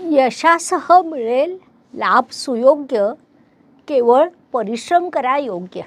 यशासह मिळेल लाभ सुयोग्य केवळ परिश्रम करा योग्य.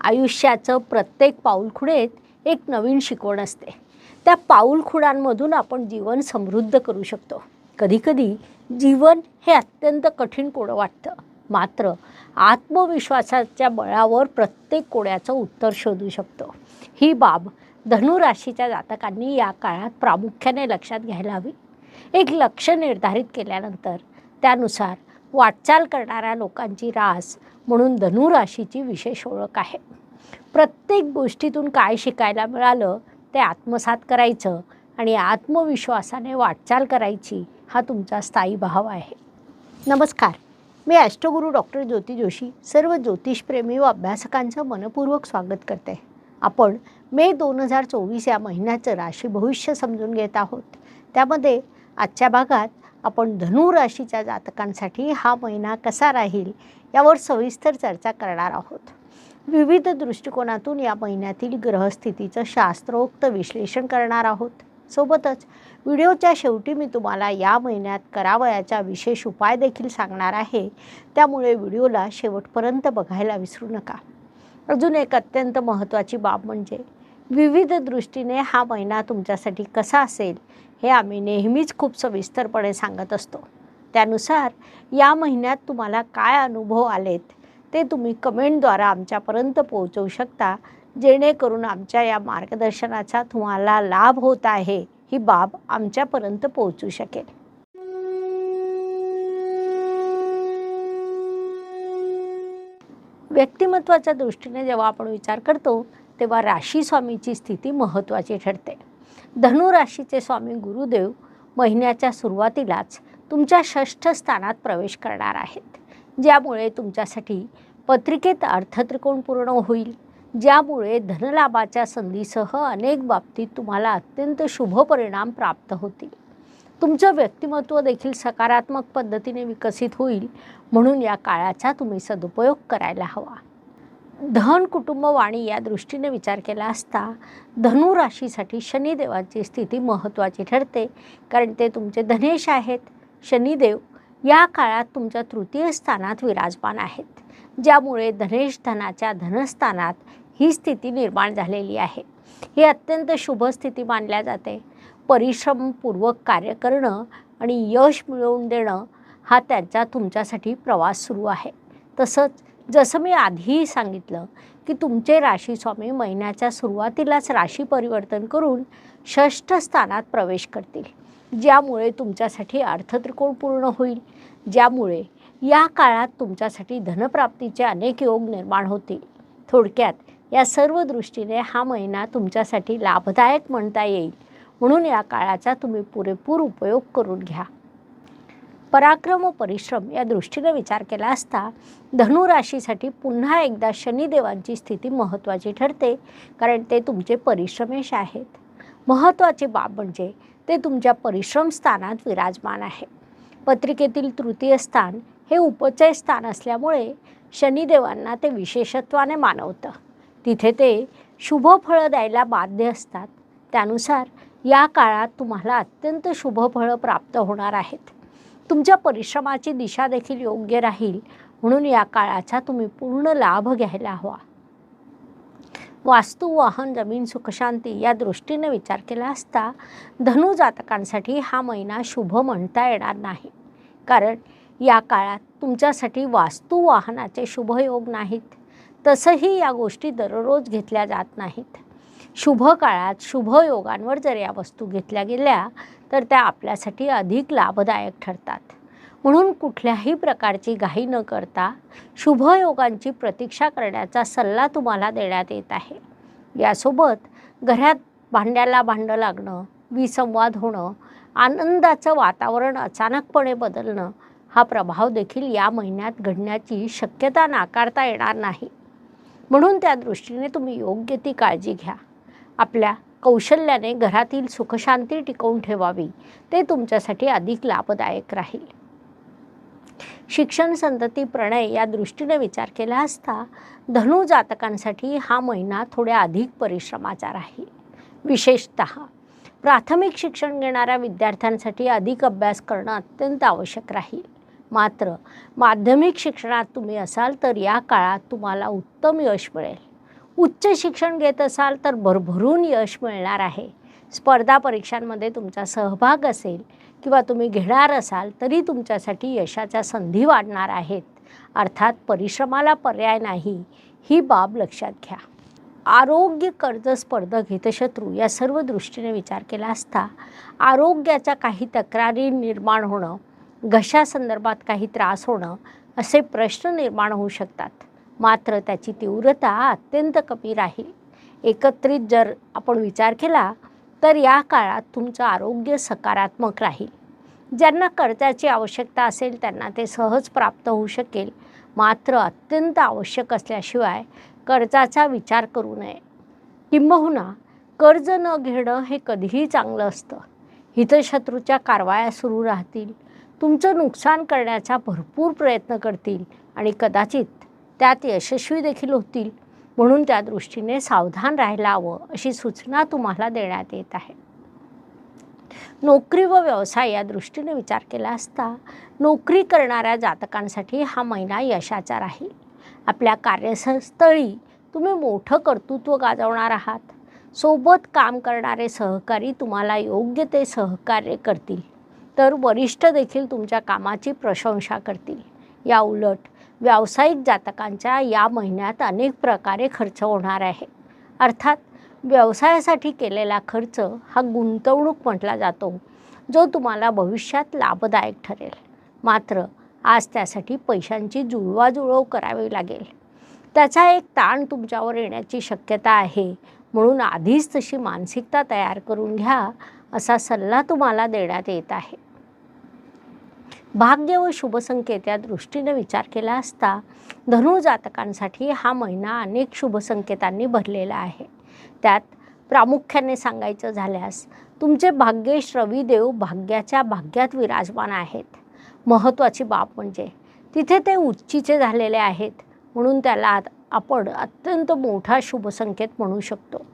आयुष्याचं प्रत्येक पाऊलखुणेत एक नवीन शिकवण असते. त्या पाऊलखुणांमधून आपण जीवन समृद्ध करू शकतो. कधीकधी जीवन हे अत्यंत कठीण कोडं वाटतं. मात्र आत्मविश्वासाच्या बळावर प्रत्येक कोड्याचं उत्तर शोधू शकतो. ही बाब धनुराशीच्या जातकांनी या काळात प्रामुख्याने लक्षात घ्यायला हवी. एक लक्ष निर्धारित केल्यानंतर त्यानुसार वाटचाल करणाऱ्या लोकांची रास म्हणून धनुराशीची विशेष ओळख आहे. प्रत्येक गोष्टीतून काय शिकायला मिळालं ते आत्मसात करायचं आणि आत्मविश्वासाने वाटचाल करायची हा तुमचा स्थायी भाव आहे. नमस्कार. मी अष्टगुरु डॉक्टर ज्योती जोशी सर्व ज्योतिषप्रेमी व अभ्यासकांचं मनपूर्वक स्वागत करते. आपण मे दोन हजार चोवीस या महिन्याचं राशी भविष्य समजून घेत आहोत. त्यामध्ये आजच्या भागात आपण धनु राशीच्या जातकांसाठी हा महिना कसा राहील यावर सविस्तर चर्चा करणार आहोत. विविध दृष्टिकोनातून या महिन्यातील ग्रहस्थितीचं शास्त्रोक्त विश्लेषण करणार आहोत. सोबतच व्हिडिओच्या शेवटी मी तुम्हाला या महिन्यात करावयाच्या विशेष उपाय देखील सांगणार आहे. त्यामुळे व्हिडिओला शेवटपर्यंत बघायला विसरू नका. अजून एक अत्यंत महत्त्वाची बाब म्हणजे विविध दृष्टीने हा महिना तुमच्यासाठी कसा असेल हे आम्ही नेहमीच खूप सविस्तरपणे सांगत असतो. त्यानुसार या महिन्यात तुम्हाला काय अनुभव आलेत ते तुम्ही कमेंटद्वारा आमच्यापर्यंत पोहोचवू शकता जेणेकरून आमच्या या मार्गदर्शनाचा तुम्हाला लाभ होत आहे ही बाब आमच्यापर्यंत पोहोचू शकेल. व्यक्तिमत्वाच्या दृष्टीने जेव्हा आपण विचार करतो तेव्हा राशी स्वामीची स्थिती महत्त्वाची ठरते. धनुराशीचे स्वामी गुरुदेव महिन्याच्या सुरुवातीलाच तुमच्या षष्ठ स्थानात प्रवेश करणार आहेत. ज्यामुळे तुमच्यासाठी पत्रिकेत अर्थत्रिकोण पूर्ण होईल. ज्यामुळे धनलाभाच्या संधीसह अनेक बाबतीत तुम्हाला अत्यंत शुभ परिणाम प्राप्त होतील. तुमचं व्यक्तिमत्व देखील सकारात्मक पद्धतीने विकसित होईल. म्हणून या काळाचा तुम्ही सदुपयोग करायला हवा. धन कुटुंब वाणी या दृष्टीने विचार केला असता धनु राशीसाठी शनिदेवाची स्थिती महत्त्वाची ठरते. कारण ते तुमचे धनेश आहेत. शनिदेव या काळात तुमच्या तृतीय स्थानात विराजमान आहेत. ज्यामुळे धनेश धनाच्या धनस्थानात ही स्थिती निर्माण झालेली आहे. ही अत्यंत शुभ स्थिती मानल्या जाते. परिश्रमपूर्वक कार्य करणं आणि यश मिळवून देणं हा त्यांचा तुमच्यासाठी प्रवास सुरू आहे. तसंच जसं मी आधीही सांगितलं की तुमचे राशी स्वामी महिन्याच्या सुरुवातीलाच राशी परिवर्तन करून षष्ठ स्थानात प्रवेश करतील. ज्यामुळे तुमच्यासाठी अर्थत्रिकोण पूर्ण होईल. ज्यामुळे या काळात तुमच्यासाठी धनप्राप्तीचे अनेक योग निर्माण होतील. थोडक्यात या सर्व दृष्टीने हा महिना तुमच्यासाठी लाभदायक म्हणता येईल. म्हणून या काळाचा तुम्ही पुरेपूर उपयोग करून घ्या. पराक्रम व परिश्रम या दृष्टीने विचार केला असता धनुराशीसाठी पुन्हा एकदा शनिदेवांची स्थिती महत्त्वाची ठरते कारण ते तुमचे परिश्रमेश आहेत. महत्त्वाची बाब म्हणजे ते तुमच्या परिश्रम स्थानात विराजमान आहे. पत्रिकेतील तृतीय स्थान हे उपचय स्थान असल्यामुळे शनिदेवांना ते विशेषत्वाने मानवतं. तिथे ते शुभ फळं द्यायला बाध्य असतात. त्यानुसार या काळात तुम्हाला अत्यंत शुभ फळं प्राप्त होणार आहेत. तुमच्या परिश्रमाची दिशा देखील योग्य राहील. म्हणून या काळाचा तुम्ही पूर्ण लाभ घ्यायला हवा. वास्तू वाहन जमीन सुखशांती या दृष्टीने विचार केला असता धनु जातकांसाठी हा महिना शुभ म्हणता येणार नाही. कारण या काळात तुमच्यासाठी वास्तू वाहनाचे शुभयोग नाहीत. तसंही या गोष्टी दररोज घेतल्या जात नाहीत. शुभ काळात शुभ योगांवर जर या वस्तू घेतल्या गेल्या तर त्या आपल्यासाठी अधिक लाभदायक ठरतात. म्हणून कुठल्याही प्रकारची घाई न करता शुभयोगांची प्रतीक्षा करण्याचा सल्ला तुम्हाला देण्यात येत आहे. यासोबत घरात भांड्याला भांडं लागणं विसंवाद होणं आनंदाचं वातावरण अचानकपणे बदलणं हा प्रभाव देखील या महिन्यात घडण्याची शक्यता नाकारता येणार नाही. म्हणून त्या दृष्टीने तुम्ही योग्य ती काळजी घ्या. आपल्या कौशल्याने घरातील सुखशांती टिकवून ठेवावी. ते तुमच्यासाठी अधिक लाभदायक राहील. शिक्षण संतती प्रणय या दृष्टीने विचार केला असता धनु जातकांसाठी हा महिना थोड्या अधिक परिश्रमाचा राहील. विशेषत प्राथमिक शिक्षण घेणाऱ्या विद्यार्थ्यांसाठी अधिक अभ्यास करणं अत्यंत आवश्यक राहील. मात्र माध्यमिक शिक्षणात तुम्ही असाल तर या काळात तुम्हाला उत्तम यश मिळेल. उच्च शिक्षण घेत असाल तर भरभरून यश मिळणार आहे. स्पर्धा परीक्षांमध्ये तुमचा सहभाग असेल किंवा तुम्ही घेणार असाल तरी तुमच्यासाठी यशाच्या संधी वाढणार आहेत. अर्थात परिश्रमाला पर्याय नाही. ही बाब लक्षात घ्या. आरोग्य कर्ज स्पर्धक हितशत्रू या सर्व दृष्टीने विचार केला असता आरोग्याच्या काही तक्रारी निर्माण होणं घशासंदर्भात काही त्रास होणं असे प्रश्न निर्माण होऊ शकतात. मात्र त्याची तीव्रता अत्यंत कमी राहील. एकत्रित जर आपण विचार केला तर या काळात तुमचं आरोग्य सकारात्मक राहील. ज्यांना कर्जाची आवश्यकता असेल त्यांना ते सहज प्राप्त होऊ शकेल. मात्र अत्यंत आवश्यक असल्याशिवाय कर्जाचा विचार करू नये. किंबहुना कर्ज न घेणं हे कधीही चांगलं असतं. हितशत्रूच्या कारवाया सुरू राहतील. तुमचं नुकसान करण्याचा भरपूर प्रयत्न करतील आणि कदाचित त्यात यशस्वी देखील होतील म्हणून त्या दृष्टीने सावधान राहायला हवं अशी सूचना तुम्हाला देण्यात येत आहे. नोकरी व व्यवसाय या दृष्टीने विचार केला असता नोकरी करणाऱ्या जातकांसाठी हा महिना यशाचा राहील. आपल्या कार्यस्थळी तुम्ही मोठं कर्तृत्व गाजवणार आहात. सोबत काम करणारे सहकारी तुम्हाला योग्य ते सहकार्य करतील. तर वरिष्ठ देखील तुमच्या कामाची प्रशंसा करतील. या उलट व्यावसायिक जातकांच्या या महिन्यात अनेक प्रकारे खर्च होणार आहे. अर्थात व्यवसायासाठी केलेला खर्च हा गुंतवणूक म्हटला जातो जो तुम्हाला भविष्यात लाभदायक ठरेल. मात्र आज त्यासाठी पैशांची जुळवाजुळव करावी लागेल. त्याचा एक ताण तुमच्यावर येण्याची शक्यता आहे. म्हणून आधीच तशी मानसिकता तयार करून घ्या असा सल्ला तुम्हाला देण्यात येत आहे. भाग्य व शुभसंकेत या दृष्टीने विचार केला असता धनु जातकांसाठी हा महिना अनेक शुभसंकेतांनी भरलेला आहे. त्यात प्रामुख्याने सांगायचं झाल्यास तुमचे भाग्येश रविदेव भाग्याच्या भाग्यात विराजमान आहेत. महत्त्वाची बाब म्हणजे तिथे ते उच्चीचे झालेले आहेत म्हणून त्याला आपण अत्यंत मोठा शुभसंकेत म्हणू शकतो.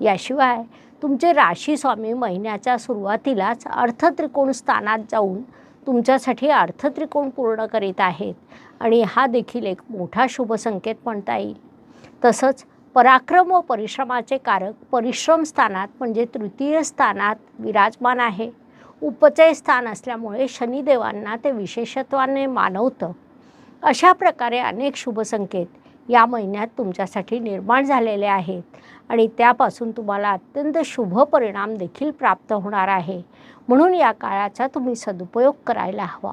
याशिवाय तुमचे राशी स्वामी महिन्याच्या सुरुवातीलाच अर्थत्रिकोण स्थानात जाऊन तुमच्यासाठी अर्थत्रिकोण पूर्ण करीत आहेत आणि हा देखील एक मोठा शुभसंकेत म्हणता येईल. तसंच पराक्रम व परिश्रमाचे कारक परिश्रम स्थानात म्हणजे तृतीय स्थानात विराजमान आहे. उपचय स्थान असल्यामुळे शनिदेवांना ते विशेषत्वाने मानवतं. अशा प्रकारे अनेक शुभसंकेत या महिन्यात तुमच्यासाठी निर्माण झालेले आहेत. आणि त्यापासून तुम्हाला अत्यंत शुभ परिणाम देखील प्राप्त होणार आहे. म्हणून या काळाचा तुम्ही सदुपयोग करायला हवा.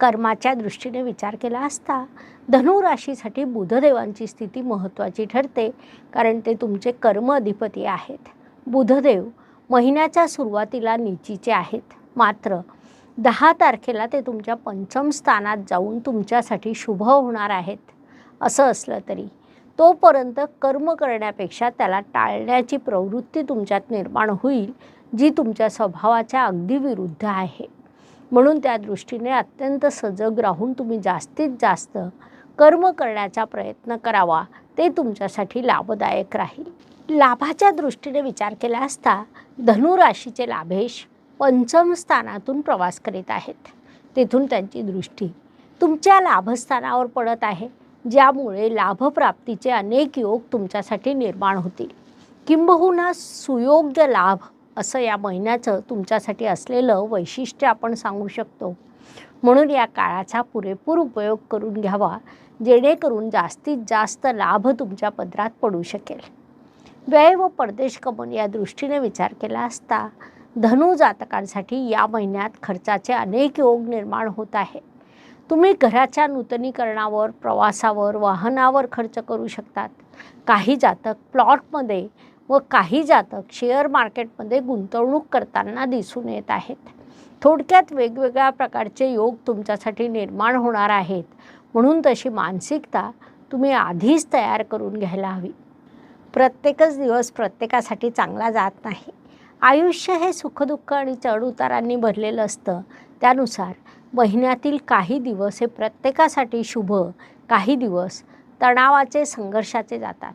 कर्माच्या दृष्टीने विचार केला असता धनु राशीसाठी बुधदेवांची स्थिती महत्त्वाची ठरते कारण ते तुमचे कर्म अधिपती आहेत. बुधदेव महिन्याच्या सुरुवातीला निचीचे आहेत. मात्र दहा तारखेला ते तुमच्या पंचम स्थानात जाऊन तुमच्यासाठी शुभ होणार आहेत. असं असलं तरी तोपर्यंत कर्म करण्यापेक्षा त्याला टाळण्याची प्रवृत्ती तुमच्यात निर्माण होईल जी तुमच्या स्वभावाच्या अगदी विरुद्ध आहे. म्हणून त्या दृष्टीने अत्यंत सजग राहून तुम्ही जास्तीत जास्त कर्म करण्याचा प्रयत्न करावा ते तुमच्यासाठी लाभदायक राहील. लाभाच्या दृष्टीने विचार केला असता धनुराशीचे लाभेश पंचम स्थानातून प्रवास करीत आहेत. तेथून त्यांची दृष्टी तुमच्या लाभस्थानावर पडत आहे. ज्यामुळे लाभप्राप्तीचे अनेक योग तुमच्यासाठी निर्माण होतील. किंबहुना सुयोग्य लाभ असं या महिन्याचं तुमच्यासाठी असलेलं वैशिष्ट्य आपण सांगू शकतो. म्हणून या काळाचा पुरेपूर उपयोग करून घ्यावा जेणेकरून जास्तीत जास्त लाभ तुमच्या पदरात पडू शकेल. व्यय व परदेश गमन या दृष्टीने विचार केला असता धनु जातकांसाठी या महिन्यात खर्चाचे अनेक योग निर्माण होत आहे तुम्ही घराच्या नूतनीकरणावर प्रवासावर वाहनावर खर्च करू शकतात. काही जातक प्लॉटमध्ये व काही जातक शेअर मार्केटमध्ये गुंतवणूक करताना दिसून येत आहेत. थोडक्यात वेगवेगळ्या प्रकारचे योग तुमच्यासाठी निर्माण होणार आहेत. म्हणून तशी मानसिकता तुम्ही आधीच तयार करून घ्यायला हवी. प्रत्येकच दिवस प्रत्येकासाठी चांगला जात नाही. आयुष्य हे सुखदुःख आणि चढउतारांनी भरलेलं असतं. त्यानुसार महिन्यातील काही दिवस हे प्रत्येकासाठी शुभ काही दिवस तणावाचे संघर्षाचे जातात.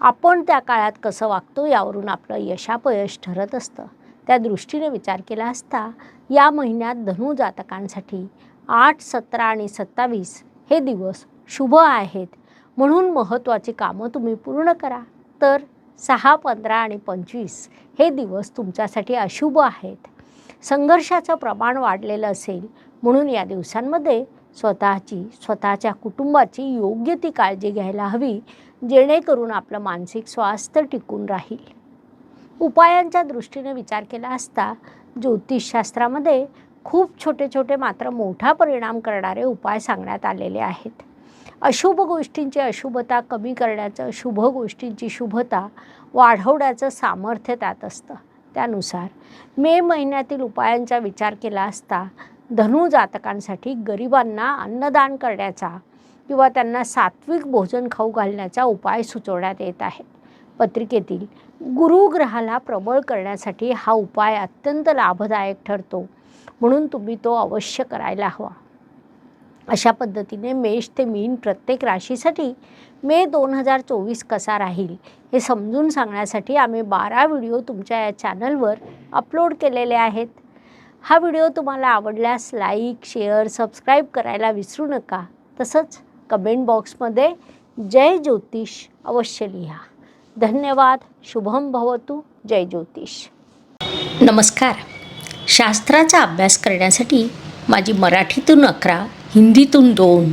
आपण त्या काळात कसं वागतो यावरून आपलं यशापयश ठरत असतं. त्या दृष्टीने विचार केला असता या महिन्यात धनु जातकांसाठी आठ सतरा आणि सत्तावीस हे दिवस शुभ आहेत. म्हणून महत्त्वाची कामं तुम्ही पूर्ण करा. तर सहा पंधरा आणि पंचवीस हे दिवस तुमच्यासाठी अशुभ आहेत. संघर्षाचं प्रमाण वाढलेलं असेल म्हणून या दिवसांमध्ये स्वतःची स्वतःच्या कुटुंबाची योग्य ती काळजी घ्यायला हवी जेणेकरून आपलं मानसिक स्वास्थ्य टिकून राहील. उपायांच्या दृष्टीने विचार केला असता ज्योतिषशास्त्रामध्ये खूप छोटे छोटे मात्र मोठा परिणाम करणारे उपाय सांगण्यात आलेले आहेत. अशुभ गोष्टींची अशुभता कमी करण्याचं शुभ गोष्टींची शुभता वाढवण्याचं सामर्थ्य त्यात असतं. त्यानुसार मे महिन्यातील उपायांचा विचार केला असता धनु जातकांसाठी गरिबांना अन्नदान करण्याचा किंवा त्यांना सात्विक भोजन खाऊ घालण्याचा उपाय सुचवण्यात येत आहे. पत्रिकेतील गुरुग्रहाला प्रबळ करण्यासाठी हा उपाय अत्यंत लाभदायक ठरतो म्हणून तुम्ही तो अवश्य करायला हवा. अशा पद्धतीने मेष ते मीन प्रत्येक राशीसाठी मे दोन हजार चोवीस कसा राहील? हे समजून सांगण्यासाठी आम्ही बारा व्हिडिओ तुमच्या या चॅनलवर अपलोड केलेले आहेत. हा व्हिडिओ तुम्हाला आवडल्यास लाईक शेअर सबस्क्राईब करायला विसरू नका. तसंच कमेंट बॉक्समध्ये जय ज्योतिष अवश्य लिहा. धन्यवाद. शुभम भवतु. जय ज्योतिष. नमस्कार. शास्त्राचा अभ्यास करण्यासाठी माझी मराठीतून अकरा हिंदीतून दोन